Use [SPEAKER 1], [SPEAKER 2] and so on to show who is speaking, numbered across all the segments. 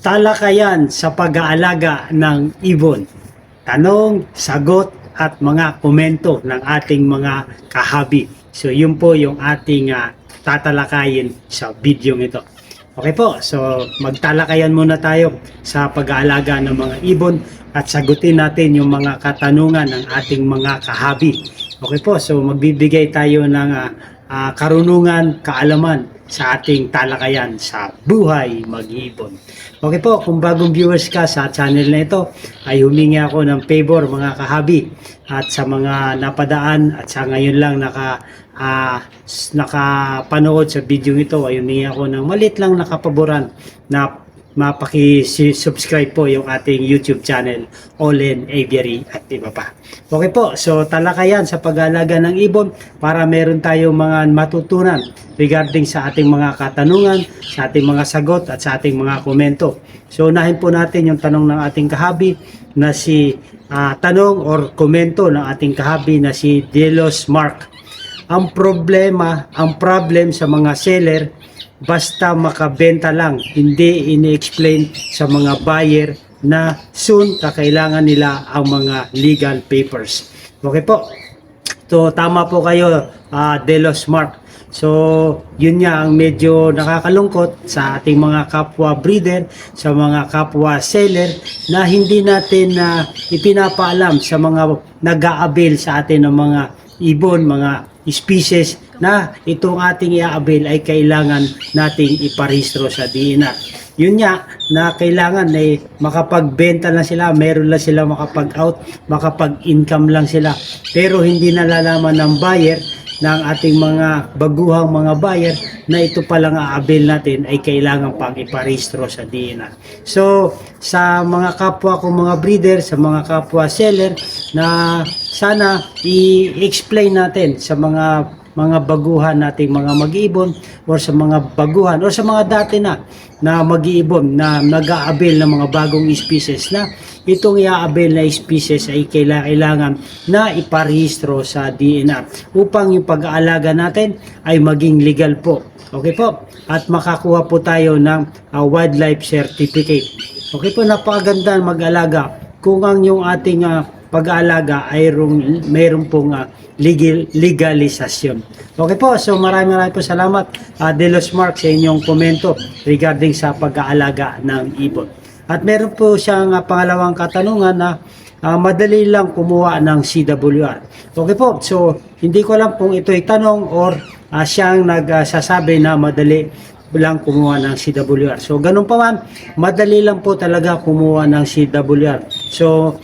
[SPEAKER 1] talakayan sa pag-aalaga ng ibon. Tanong, sagot at mga komento ng ating mga kahabi. So yun po yung ating ah, tatalakayin sa video ito. Okay po, so magtalakayan muna tayo sa pag-aalaga ng mga ibon at sagutin natin yung mga katanungan ng ating mga kahabi. Okay po, so magbibigay tayo ng ah, ah, karunungan, kaalaman sa ating talakayan sa buhay mag-iibon. Okay po, kung bagong viewers ka sa channel na ito, ay humingi ako ng favor mga kahabi at sa mga napadaan at sa ngayon lang naka s- nakapanood sa video ito ay humingi ako ng malit lang nakapaboran na mapaki-subscribe po yung ating YouTube channel Olen Aviary at iba pa. Okay po, so talakayan sa pag-alaga ng ibon para meron tayong mga matutunan regarding sa ating mga katanungan, sa ating mga sagot at sa ating mga komento. So unahin po natin yung tanong ng ating kahabi na si ah, tanong or komento ng ating kahabi na si Delos Mark. Ang problema, ang problem sa mga seller basta makabenta lang, hindi ini-explain sa mga buyer na soon kakailangan nila ang mga legal papers. Okay po. So tama po kayo, ah, Delos Mark. So, yun nga ang medyo nakakalungkot sa ating mga kapwa breeder, sa mga kapwa seller na hindi natin na ipinapaalam sa mga nag-aabil sa atin ng mga ibon, mga species na itong ating i-avail ay kailangan nating iparehistro sa DNR. Yun nga na kailangan ay makapagbenta lang sila, meron lang sila makapag-out, makapag-income lang sila. Pero hindi nalalaman ng buyer ng ating mga baguhang mga buyer na ito palang aabil natin ay kailangan pang iparehistro sa DNR. So, sa mga kapwa ko mga breeder, sa mga kapwa seller na sana i-explain natin sa mga mga baguhan nating mga mag-iibon or sa mga baguhan or sa mga dati na na mag-iibon na nag-aabil ng mga bagong species na itong i-aabil na species ay kaila- kailangan na iparehistro sa DNR upang yung pag-aalaga natin ay maging legal po. Okay po? At makakuha po tayo ng ah, wildlife certificate. Okay po, napakaganda mag-alaga kung ang yung ating ah, pag-aalaga ay rung, mayroon pong ah, legal, legalisasyon. Okay po, so maraming maraming po salamat uh, Delos Mark sa inyong komento regarding sa pag-aalaga ng ibon. At meron po siyang ah, pangalawang katanungan na ah, madali lang kumuha ng CWR. Okay po, so hindi ko alam kung ito'y tanong or ah, siyang nagsasabi na madali lang kumuha ng CWR. So ganun pa man, madali lang po talaga kumuha ng CWR. So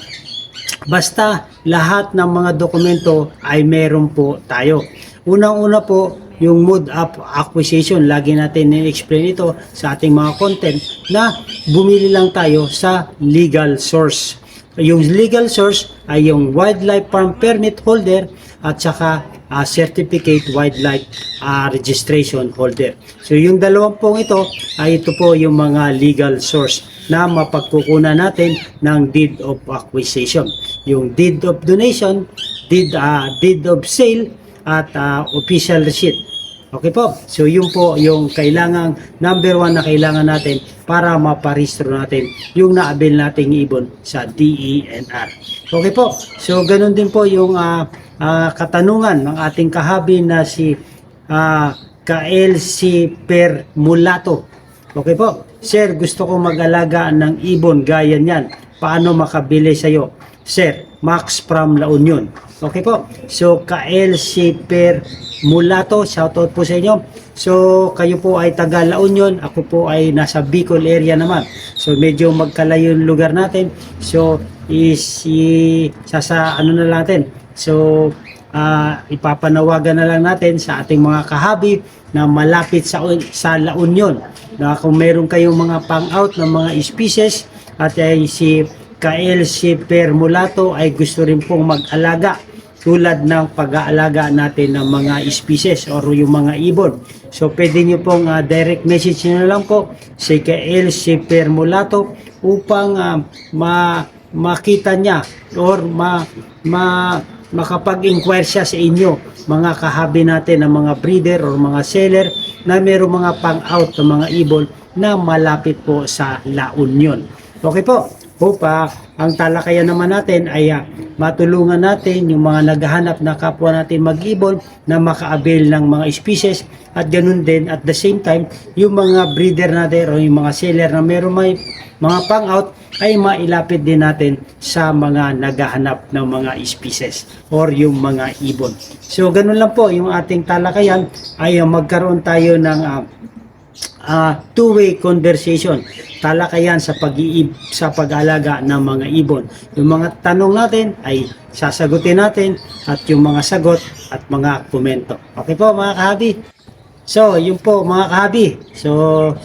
[SPEAKER 1] Basta lahat ng mga dokumento ay meron po tayo. Unang-una po, yung mode up acquisition. Lagi natin ni-explain ito sa ating mga content na bumili lang tayo sa legal source. Yung legal source ay yung wildlife farm permit holder at saka ah, certificate wildlife ah, registration holder. So yung dalawang pong ito ay ito po yung mga legal source na mapagkukunan natin ng deed of acquisition. Yung deed of donation, deed, ah, deed of sale, at ah, official receipt. Okay po. So yun po yung kailangang number one na kailangan natin para maparehistro natin yung naabil nating ibon sa DENR. Okay po. So ganun din po yung ah, ah, katanungan ng ating kahabi na si ah, Kael si Per Mulato. Okay po. Sir, gusto ko mag-alaga ng ibon gaya niyan. Paano makabili sa'yo? Sir, Max from La Union. Okay po. So, Kael si Per Mulato, shoutout po sa inyo. So, kayo po ay taga La Union, ako po ay nasa Bicol area naman. So, medyo magkalayo yung lugar natin. So, is i, sa, sa ano na lang natin. So, ah, ipapanawagan na lang natin sa ating mga kahabi na malapit sa sa La Union na kung meron kayong mga pang-out ng mga species at ay si Kael si Per Mulato ay gusto rin pong mag-alaga tulad ng pag-aalaga natin ng mga species or yung mga ibon. So pwede nyo pong ah, direct message nyo lang po si Kael si Per Mulato upang ah, ma makita niya or ma, ma makapag-inquire siya sa inyo mga kahabi natin ng mga breeder or mga seller na mayroong mga pang-out ng mga ibon na malapit po sa La Union. Okay po. Ah, ang talakayan naman natin ay ah, matulungan natin yung mga naghahanap na kapwa natin mag-ibon na maka-avail ng mga species at ganun din at the same time yung mga breeder natin o yung mga seller na meron may mga pang-out ay mailapit din natin sa mga naghahanap ng mga species or yung mga ibon. So ganun lang po yung ating talakayan ay ah, magkaroon tayo ng ah, ah, two-way conversation. Talakayan sa pag-iib sa pag-alaga ng mga ibon. Yung mga tanong natin ay sasagutin natin at yung mga sagot at mga komento. Okay po mga kahabi? So, yun po mga kahabi. So,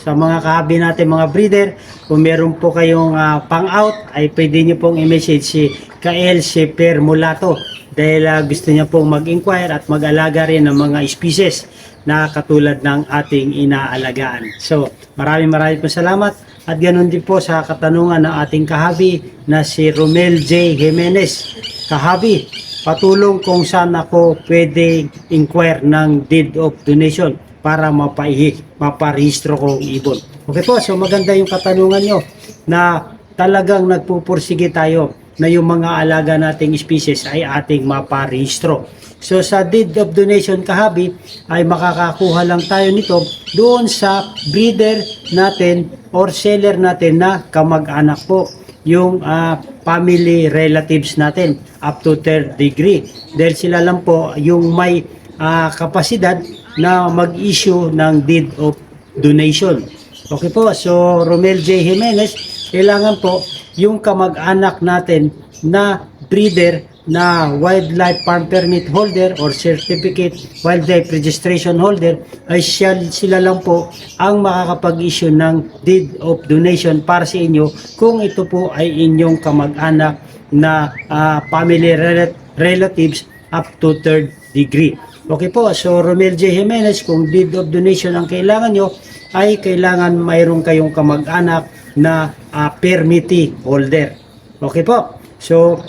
[SPEAKER 1] sa mga kahabi natin mga breeder, kung meron po kayong ah, pang-out, ay pwede nyo pong i-message si Kael si Per Mulato dahil ah, gusto niya pong mag-inquire at mag-alaga rin ng mga species na katulad ng ating inaalagaan. So, maraming maraming po salamat at ganoon din po sa katanungan ng ating kahabi na si Romel J. Jimenez. Kahabi, patulong kung saan ako pwede inquire ng deed of donation para mapaihi, maparehistro ko ang ibon. Okay po, so maganda yung katanungan nyo na talagang nagpupursige tayo na yung mga alaga nating species ay ating maparehistro. So sa deed of donation kahabi ay makakakuha lang tayo nito doon sa breeder natin or seller natin na kamag-anak po yung ah, family relatives natin up to third degree dahil sila lang po yung may ah, kapasidad na mag-issue ng deed of donation. Okay po, so Romel J. Jimenez, kailangan po yung kamag-anak natin na breeder na wildlife farm permit holder or certificate wildlife registration holder ay sila lang po ang makakapag-issue ng deed of donation para sa inyo kung ito po ay inyong kamag-anak na ah, family rel- relatives up to third degree. Okay po, so Romel J. Jimenez, kung deed of donation ang kailangan nyo, ay kailangan mayroon kayong kamag-anak na ah, permittee holder. Okay po, so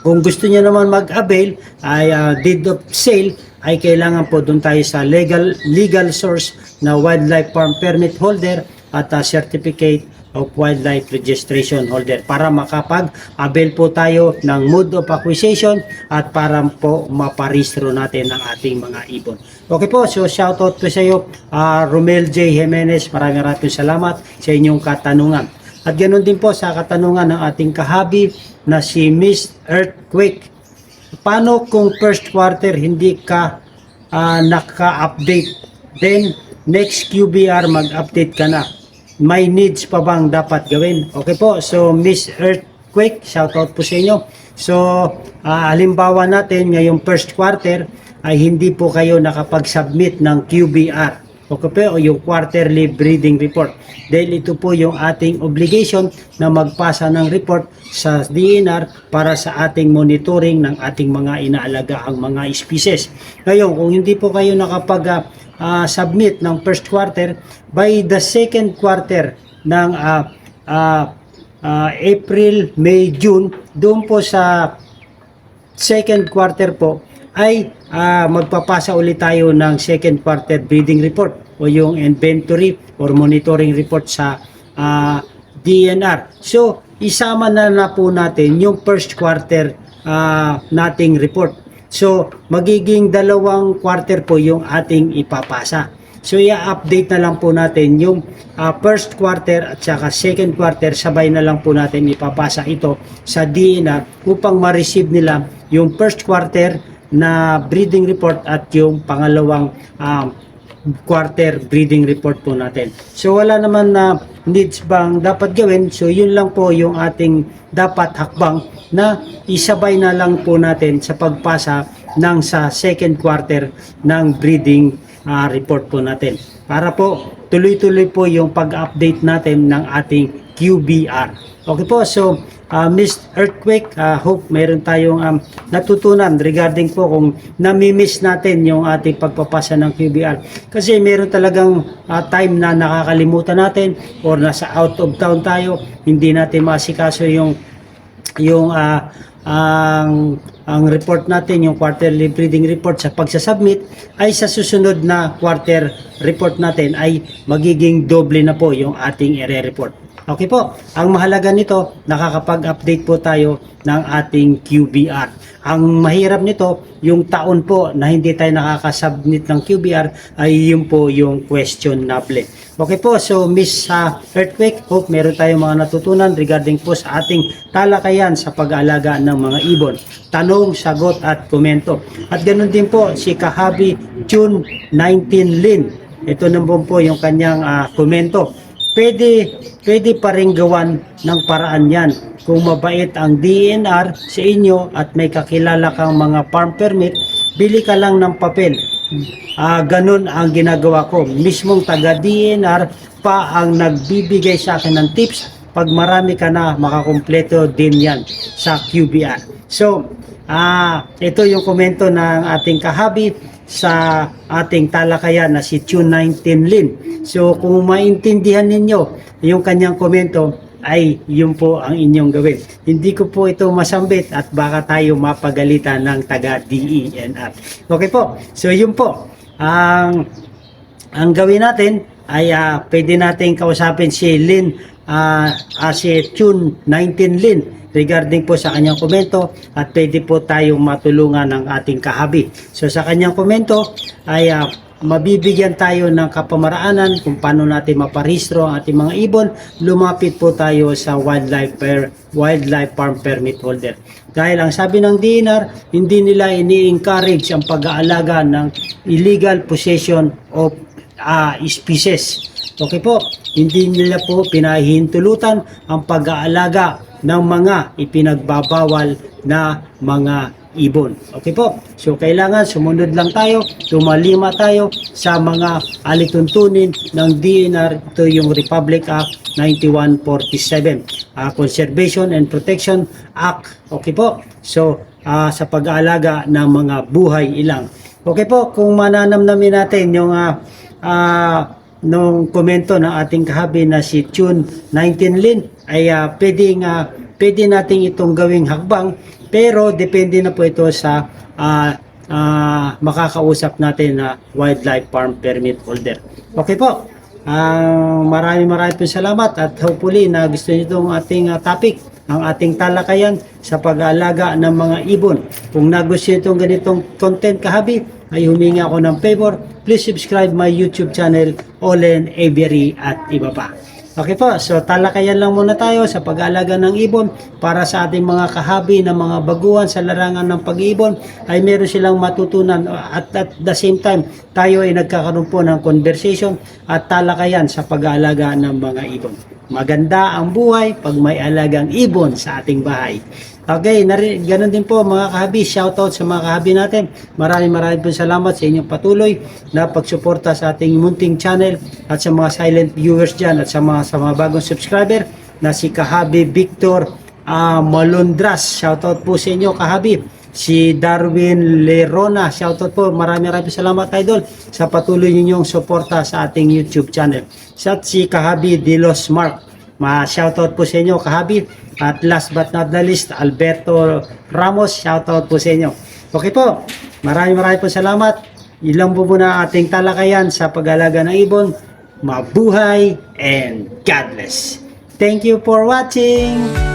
[SPEAKER 1] kung gusto niya naman mag-avail ay ah, deed of sale ay kailangan po doon tayo sa legal legal source na wildlife farm permit holder at ah, certificate of wildlife registration holder para makapag-avail po tayo ng mode of acquisition at para po maparehistro natin ang ating mga ibon. Okay po, so shoutout po sa iyo ah, Romel J. Jimenez. Maraming maraming salamat sa inyong katanungan. At ganoon din po sa katanungan ng ating kahabi na si Miss Earthquake. Paano kung first quarter hindi ka ah, naka-update? Then next QBR mag-update ka na. May needs pa bang dapat gawin? Okay po, so Miss Earthquake, shoutout po sa inyo. So, ah, halimbawa natin ngayong first quarter ay hindi po kayo nakapag-submit ng QBR. Okay po, o yung quarterly breeding report. Dahil ito po yung ating obligation na magpasa ng report sa DNR para sa ating monitoring ng ating mga inaalagaang mga species. Ngayon, kung hindi po kayo nakapag ah, ah, submit ng first quarter, by the second quarter ng ah, ah, ah, April, May, June, doon po sa second quarter po ay ah, magpapasa ulit tayo ng second quarter breeding report o yung inventory or monitoring report sa ah, DNR. So, isama na na po natin yung first quarter ah, nating report. So, magiging dalawang quarter po yung ating ipapasa. So, i-update na lang po natin yung ah, first quarter at saka second quarter, sabay na lang po natin ipapasa ito sa DNR upang ma-receive nila yung first quarter na breeding report at yung pangalawang um, quarter breeding report po natin. So wala naman na needs bang dapat gawin. So yun lang po yung ating dapat hakbang na isabay na lang po natin sa pagpasa ng sa second quarter ng breeding ah, report po natin. Para po tuloy-tuloy po yung pag-update natin ng ating QBR. Okay po, so uh, Miss Earthquake, ah, hope mayroon tayong um, natutunan regarding po kung nami-miss natin yung ating pagpapasa ng QBR. Kasi meron talagang ah, time na nakakalimutan natin or nasa out of town tayo, hindi natin masikaso yung yung ah, ang ang report natin, yung quarterly breeding report sa pagsasubmit ay sa susunod na quarter report natin ay magiging doble na po yung ating ire-report. Okay po, ang mahalaga nito, nakakapag-update po tayo ng ating QBR. Ang mahirap nito, yung taon po na hindi tayo nakakasubmit ng QBR ay yun po yung questionable. Okay po, so Miss uh, Earthquake, hope meron tayong mga natutunan regarding po sa ating talakayan sa pag-aalaga ng mga ibon. Tanong, sagot at komento. At ganoon din po si Kahabi June 19 Lin. Ito naman po yung kanyang ah, komento. Pwede, pwede pa rin gawan ng paraan yan. Kung mabait ang DNR sa inyo at may kakilala kang mga farm permit, bili ka lang ng papel. Ah, ganun ang ginagawa ko. Mismong taga DNR pa ang nagbibigay sa akin ng tips. Pag marami ka na, makakumpleto din yan sa QBR. So, ah, ito yung komento ng ating kahabi sa ating talakayan na si Tune 19 Lin. So, kung maintindihan ninyo yung kanyang komento, ay yun po ang inyong gawin. Hindi ko po ito masambit at baka tayo mapagalitan ng taga DENR. Okay po. So, yun po. Ang ang gawin natin ay ah, pwede nating kausapin si Lin ah, ah, si Tune 19 Lin regarding po sa kanyang komento at pwede po tayong matulungan ng ating kahabi. So sa kanyang komento ay ah, mabibigyan tayo ng kapamaraanan kung paano natin maparehistro ang ating mga ibon, lumapit po tayo sa wildlife per, wildlife farm permit holder. Dahil ang sabi ng DNR, hindi nila ini-encourage ang pag-aalaga ng illegal possession of ah, species. Okay po, hindi nila po pinahihintulutan ang pag-aalaga ng mga ipinagbabawal na mga ibon. Okay po, so kailangan sumunod lang tayo, tumalima tayo sa mga alituntunin ng DNR, ito yung Republic Act 9147, ah, Conservation and Protection Act. Okay po, so ah, sa pag-aalaga ng mga buhay ilang. Okay po, kung mananamnamin natin yung ah, ah, nung komento ng ating kahabi na si Tune 19 Lin ay ah, pwedeng ah, pwede nating itong gawing hakbang pero depende na po ito sa ah, ah, makakausap natin na wildlife farm permit holder. Okay po. Ah, maraming maraming po salamat at hopefully na gusto niyo itong ating ah, topic ang ating talakayan sa pag-aalaga ng mga ibon. Kung nagustuhan itong ganitong content kahabi, ay humingi ako ng favor. Please subscribe my YouTube channel, Olen Avery at iba pa. Okay po, so talakayan lang muna tayo sa pag-aalaga ng ibon para sa ating mga kahabi na mga baguhan sa larangan ng pag-ibon ay meron silang matutunan at at the same time tayo ay nagkakaroon po ng conversation at talakayan sa pag-aalaga ng mga ibon. Maganda ang buhay pag may alagang ibon sa ating bahay. Okay, nari, ganun din po mga kahabi. Shoutout sa mga kahabi natin. Maraming maraming po salamat sa inyong patuloy na pagsuporta sa ating munting channel at sa mga silent viewers dyan at sa mga, sa mga bagong subscriber na si Kahabi Victor ah, Malundras. Shoutout po sa inyo kahabi. Si Darwin Lerona, shoutout po. Maraming maraming salamat idol sa patuloy ninyong suporta sa ating YouTube channel. At si Kahabi Dilos Mark. Ma-shoutout po sa inyo, kahabi. At last but not the least, Alberto Ramos, shoutout po sa inyo. Okay po, maraming maraming po salamat. Ilang po muna ating talakayan sa pag-alaga ng ibon. Mabuhay and God bless. Thank you for watching.